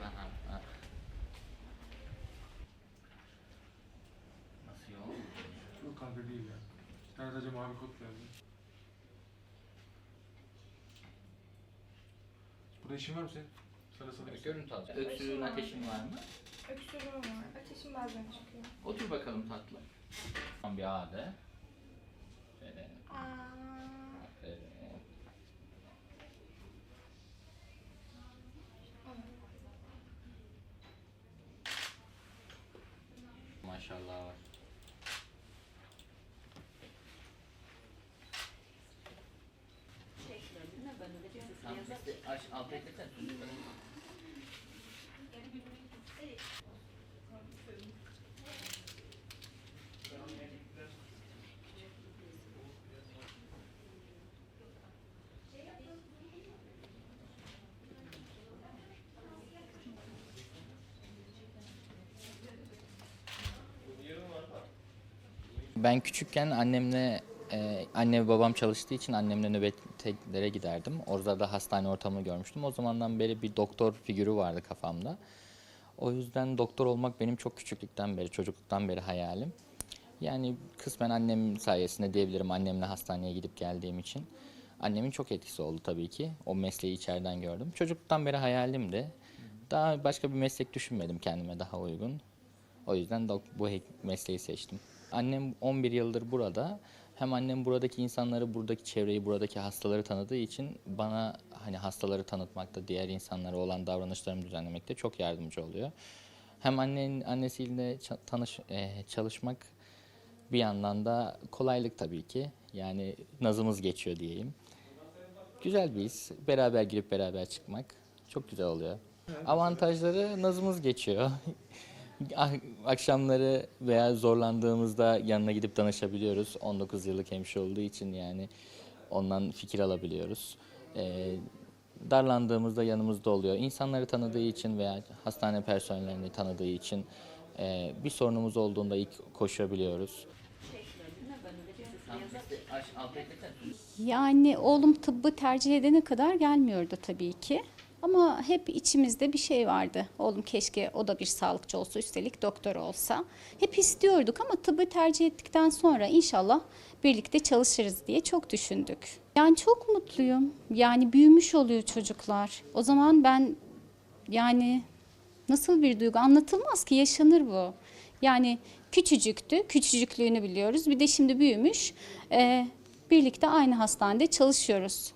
ben ha. Nasıl yoğun? Yok kanka değil ya. Bir tane sadece mavi kod geldi. Burada işin var mı senin? Sana sana Görüntü alacağım. Öksürüğün ateşin var mı? Öksürüğüm var. Ateşim bazen çıkıyor. Otur bakalım tatlı. Tam bir ağda. Şöyle. Aa, Maşallah var. Tamam, işte aç, alt eklesen. Ben küçükken annemle e, anne ve babam çalıştığı için annemle nöbetlere giderdim. Orada da hastane ortamını görmüştüm. O zamandan beri bir doktor figürü vardı kafamda. O yüzden doktor olmak benim çok küçüklükten beri, çocukluktan beri hayalim. Yani kısmen annem sayesinde diyebilirim annemle hastaneye gidip geldiğim için. Annemin çok etkisi oldu tabii ki. O mesleği içeriden gördüm. Çocukluktan beri hayalimdi. Daha başka bir meslek düşünmedim kendime daha uygun. O yüzden bu mesleği seçtim. Annem 11 yıldır burada. Hem annem buradaki insanları, buradaki çevreyi, buradaki hastaları tanıdığı için bana hani hastaları tanıtmakta, diğer insanlara olan davranışlarımı düzenlemekte çok yardımcı oluyor. Hem annenin annesiyle tanış eh, çalışmak bir yandan da kolaylık tabii ki. Yani nazımız geçiyor diyeyim. Güzel bir his. Beraber girip beraber çıkmak çok güzel oluyor. Avantajları nazımız geçiyor. Ah- Akşamları veya zorlandığımızda yanına gidip danışabiliyoruz. 19 yıllık hemşire olduğu için yani ondan fikir alabiliyoruz. Ee, darlandığımızda yanımızda oluyor. İnsanları tanıdığı için veya hastane personelini tanıdığı için e, bir sorunumuz olduğunda ilk koşabiliyoruz. Yani oğlum tıbbı tercih edene kadar gelmiyordu tabii ki. Ama hep içimizde bir şey vardı. Oğlum keşke o da bir sağlıkçı olsa, üstelik doktor olsa. Hep istiyorduk ama tıbbı tercih ettikten sonra inşallah birlikte çalışırız diye çok düşündük. Yani çok mutluyum. Yani büyümüş oluyor çocuklar. O zaman ben yani nasıl bir duygu anlatılmaz ki yaşanır bu. Yani küçücüktü, küçücüklüğünü biliyoruz. Bir de şimdi büyümüş. Ee, birlikte aynı hastanede çalışıyoruz.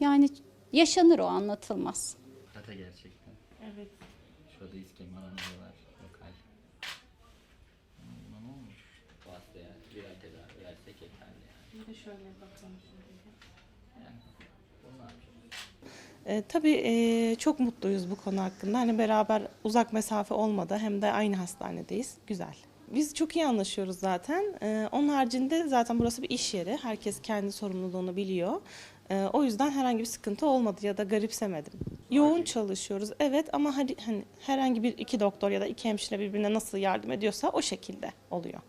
Yani yaşanır o anlatılmaz. Kata gerçekten. Evet. Şurada iskemi var. Lokal. Buna ne olmuş? Bu hastaya birer tedavi versek yeterli yani. Bir de şöyle bakalım şimdi. yani yapacağız? E, tabii e, çok mutluyuz bu konu hakkında. Hani beraber uzak mesafe olmadı hem de aynı hastanedeyiz. Güzel. Biz çok iyi anlaşıyoruz zaten. E, onun haricinde zaten burası bir iş yeri. Herkes kendi sorumluluğunu biliyor. E, o yüzden herhangi bir sıkıntı olmadı ya da garipsemedim. Yoğun çalışıyoruz evet ama hani, hani herhangi bir iki doktor ya da iki hemşire birbirine nasıl yardım ediyorsa o şekilde oluyor.